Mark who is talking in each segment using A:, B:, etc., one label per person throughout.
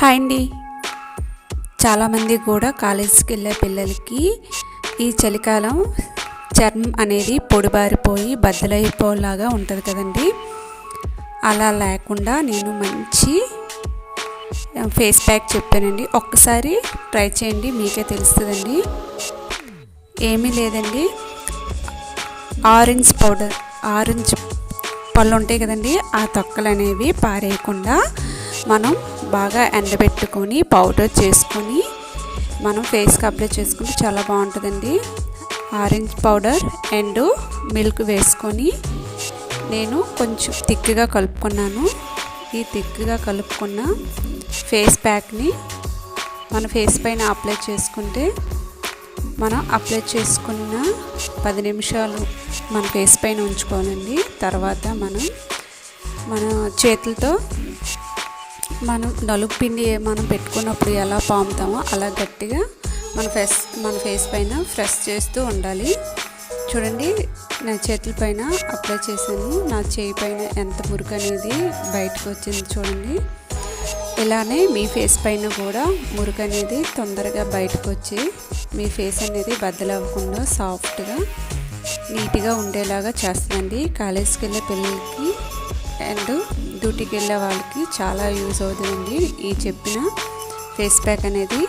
A: Hi అండి. చాలామంది కూడా కాలేజీకి వెళ్ళే పిల్లలకి ఈ చలికాలం చర్మం అనేది పొడిబారిపోయి బద్దలైపోలాగా ఉంటుంది కదండి. అలా లేకుండా నేను మంచి ఫేస్ ప్యాక్ చెప్పానండి. ఒక్కసారి ట్రై చేయండి మీకే తెలుస్తుందండి. ఏమీ లేదండి. ఆరెంజ్ పౌడర్ ఆరెంజ్ పళ్ళు ఉంటాయి కదండి ఆ తొక్కలు అనేవి పారేయకుండా మనం బాగా ఎండబెట్టుకొని పౌడర్ చేసుకొని మనం ఫేస్కి అప్లై చేసుకుంటే చాలా బాగుంటుందండి. ఆరెంజ్ పౌడర్ అండ్ మిల్క్ వేసుకొని నేను కొంచెం థిక్గా కలుపుకున్నాను. ఈ థిక్గా కలుపుకున్న ఫేస్ ప్యాక్ని మన ఫేస్ పైన అప్లై చేసుకుంటే మనం అప్లై చేసుకున్న పది నిమిషాలు మన ఫేస్ పైన ఉంచుకోవాలండి. తర్వాత మనం మన చేతులతో మనం నలుగు పిండి మనం పెట్టుకున్నప్పుడు ఎలా పాముతామో అలా గట్టిగా మన ఫేస్ మన ఫేస్ పైన ఫ్రెష్ చేస్తూ ఉండాలి. చూడండి నా చేతుల పైన అప్లై చేశాను. నా చేయి పైన ఎంత మురుకు అనేది బయటకు వచ్చింది చూడండి. ఇలానే మీ ఫేస్ పైన కూడా మురుకు అనేది తొందరగా బయటకు వచ్చి మీ ఫేస్ అనేది బద్దలవ్వకుండా సాఫ్ట్గా నీట్గా ఉండేలాగా చేస్తుందండి. కాలేజీకి వెళ్ళే పిల్లలకి అండ్ డ్యూటీకి వెళ్ళే వాళ్ళకి చాలా యూజ్ అవుతుందండి. ఈ చెప్పిన ఫేస్ ప్యాక్ అనేది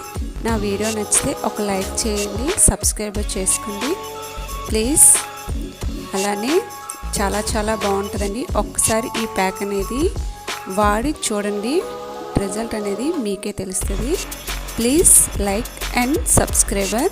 A: నా వీడియో నచ్చితే ఒక లైక్ చేయండి సబ్స్క్రైబ్ చేసుకోండి. ప్లీజ్. అలానే చాలా చాలా బాగుంటుందండి. ఒక్కసారి ఈ ప్యాక్ అనేది వాడి చూడండి. రిజల్ట్ అనేది మీకే తెలుస్తుంది. Please like and subscriber.